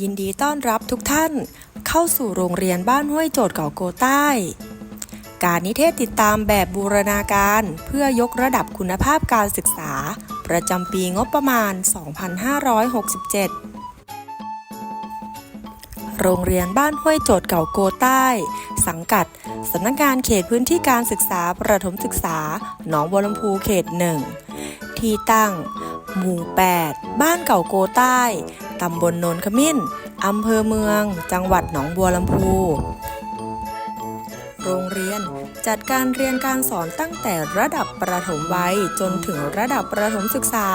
ยินดีต้อนรับทุกท่านเข้าสู่โรงเรียนบ้านห้วยโจทย์เก่าโกใต้ การนิเทศติดตามแบบบูรณาการเพื่อยกระดับคุณภาพการศึกษา ประจำปีงบประมาณ 2567 โรงเรียนบ้านห้วยโจทย์เก่าโกใต้ สังกัดสำนักงานเขตพื้นที่การศึกษาประถมศึกษา หนองบัวลำพูเขตหนึ่งที่ตั้ง หมู่ 8 บ้านเก่าโกใต้ ตำบลโนนขมิ้น อำเภอเมือง จังหวัดหนองบัวลำพู โรงเรียนจัดการเรียนการสอนตั้งแต่ระดับประถมวัยจนถึงระดับประถมศึกษา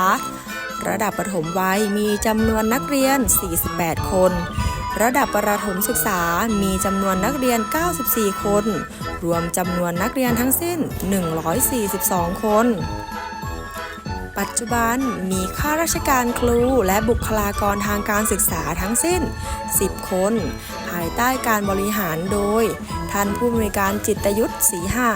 ระดับประถมวัยมีจำนวนนักเรียน 48 คน ระดับประถมศึกษามีจำนวนนักเรียน 94 คน รวมจำนวนนักเรียนทั้งสิ้น 142 คน ปัจจุบันมีข้าราชการครูและบุคลากรทางการศึกษาทั้งสิ้น 10 คน ภายใต้การบริหารโดย ท่านผู้อำนวยการจิตยุทธศรีหะ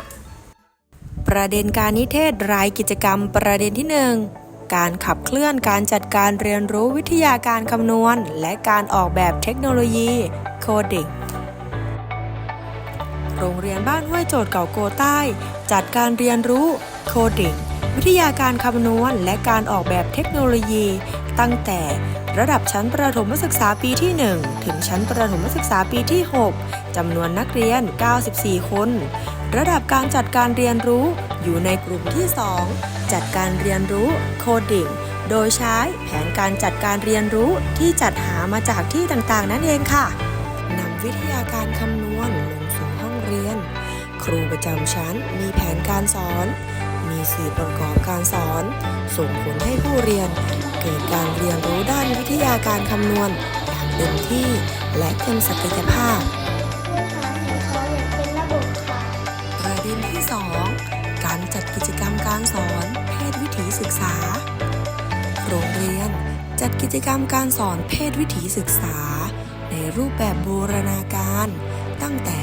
ประเด็นการนิเทศรายกิจกรรมประเด็นที่ 1 การขับเคลื่อนการจัดการเรียนรู้วิทยาการคำนวณ และการออกแบบเทคโนโลยีโคดิกโรงเรียนบ้านห้วยโจทย์เก่าโกใต้ จัดการเรียนรู้โคดิก วิทยาการคำนวณและการออกแบบเทคโนโลยี ตั้งแต่ระดับชั้นประถมศึกษาปีที่ 1 ถึงชั้นประถมศึกษาปีที่ 6 จำนวนนักเรียน 94 คน ระดับการจัดการเรียนรู้อยู่ในกลุ่มที่ 2 จัดการเรียนรู้โคดิงโดยใช้แผนการจัดการเรียนรู้ที่จัดหามาจากที่ต่างๆ นั่นเองค่ะนำวิทยาการคำนวณลง ครูประจำชั้นมีแผนการสอน มีสื่อประกอบการสอน ส่งผลให้ผู้เรียน เกิดการเรียนรู้ด้านวิทยาการคำนวณอย่างเต็มที่และเต็มศักยภาพประเด็นที่ 2 การจัดกิจกรรมการสอนเพศวิถีศึกษา โรงเรียนจัดกิจกรรมการสอนเพศวิถีศึกษา ในรูปแบบบูรณาการ ตั้งแต่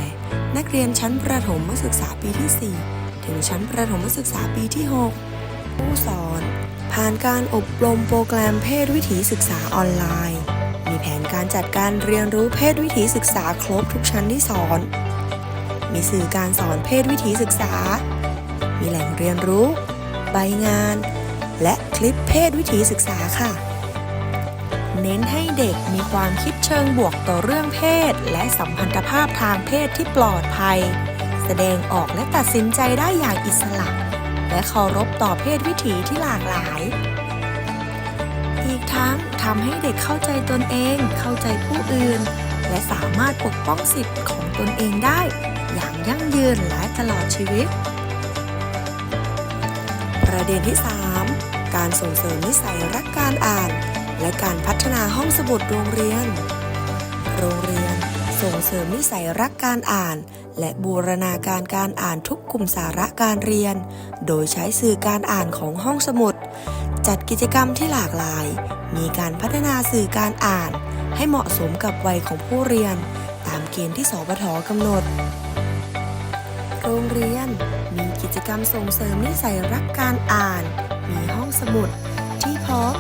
นักเรียนชั้นประถมศึกษาปีที่ 4 ถึงชั้นประถมศึกษาปีที่ 6 ผู้สอน ผ่านการอบรมโปรแกรมเพศวิถีศึกษาออนไลน์ มีแผนการจัดการเรียนรู้เพศวิถีศึกษาครบทุกชั้นที่สอน มีสื่อการสอนเพศวิถีศึกษา มีแหล่งเรียนรู้ ใบงาน และคลิปเพศวิถีศึกษาค่ะ เน้นให้เด็กมีความคิดเชิงบวกต่อเรื่องเพศ และสัมพันธภาพทางเพศที่ปลอดภัย แสดงออกและตัดสินใจได้อย่างอิสระ และเคารพต่อเพศวิถีที่หลากหลาย อีกทั้งทำให้เด็กเข้าใจตนเอง เข้าใจผู้อื่น และสามารถปกป้องสิทธิ์ของตนเองได้ อย่างยั่งยืนและตลอดชีวิต ประเด็นที่ 3 การส่งเสริมนิสัยรักการอ่าน และการพัฒนาห้องสมุดโรงเรียน โรงเรียนส่งเสริมนิสัยรักการอ่าน และบูรณาการการอ่านทุกกลุ่มสาระการเรียน โดยใช้สื่อการอ่านของห้องสมุด จัดกิจกรรมที่หลากหลาย มีการพัฒนาสื่อการอ่าน ให้เหมาะสมกับวัยของผู้เรียน ตามเกณฑ์ที่สปทกำหนด โรงเรียนมีกิจกรรมส่งเสริมนิสัยรักการอ่าน มีห้องสมุดที่พร้อม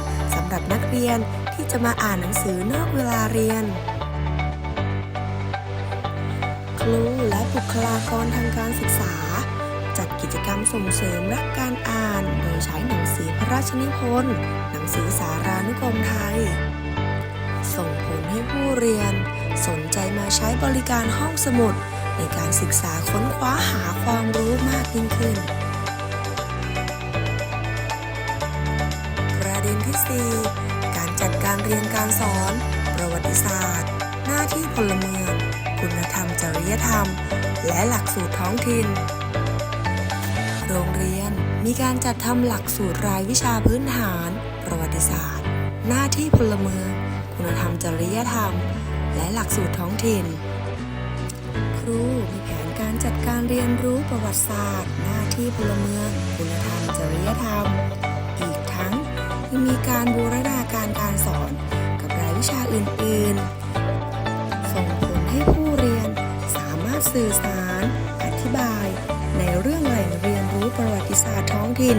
หรับนักเรียนที่จะมาอ่านหนังสือนอกเวลาเรียน ครูและบุคลากรทางการศึกษา จัดกิจกรรมส่งเสริมรักการอ่าน โดยใช้หนังสือพระราชนิพนธ์หนังสือสารานุกรมไทย ส่งผลให้ผู้เรียน สนใจมาใช้บริการห้องสมุด ในการศึกษาค้นคว้าหาความรู้มากยิ่งขึ้น ที่4การจัดการเรียนการสอน ประวัติศาสตร์ หน้าที่พลเมือง คุณธรรมจริยธรรม และหลักสูตรท้องถิ่น โรงเรียนมีการจัดทำหลักสูตรรายวิชาพื้นฐาน ประวัติศาสตร์ หน้าที่พลเมือง คุณธรรมจริยธรรม และหลักสูตรท้องถิ่น ครูมีแผนการจัดการเรียนรู้ประวัติศาสตร์ หน้าที่พลเมือง คุณธรรมจริยธรรม ยังมีการบูรณาการการสอนกับรายวิชาอื่น ๆ ส่งผลให้ผู้เรียนสามารถสื่อสาร อธิบาย ในเรื่องแหล่งเรียนรู้ประวัติศาสตร์ท้องถิ่น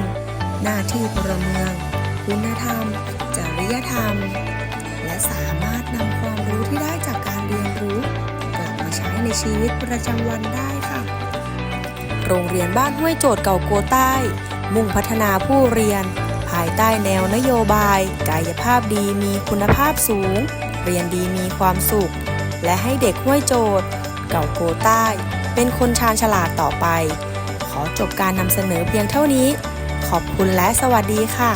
หน้าที่พลเมือง คุณธรรม จริยธรรม และสามารถนำความรู้ที่ได้จากการเรียนรู้กลับมาใช้ในชีวิตประจำวันได้ค่ะ โรงเรียนบ้านห้วยโจทย์เก่าโกใต้ มุ่งพัฒนาผู้เรียน ภายใต้แนวนโยบาย กายภาพดีมีคุณภาพสูง เรียนดีมีความสุข และให้เด็กห้วยโจทย์ เก่าโกใต้ เป็นคนชาญฉลาดต่อไป ขอจบการนำเสนอเพียงเท่านี้ ขอบคุณและสวัสดีค่ะ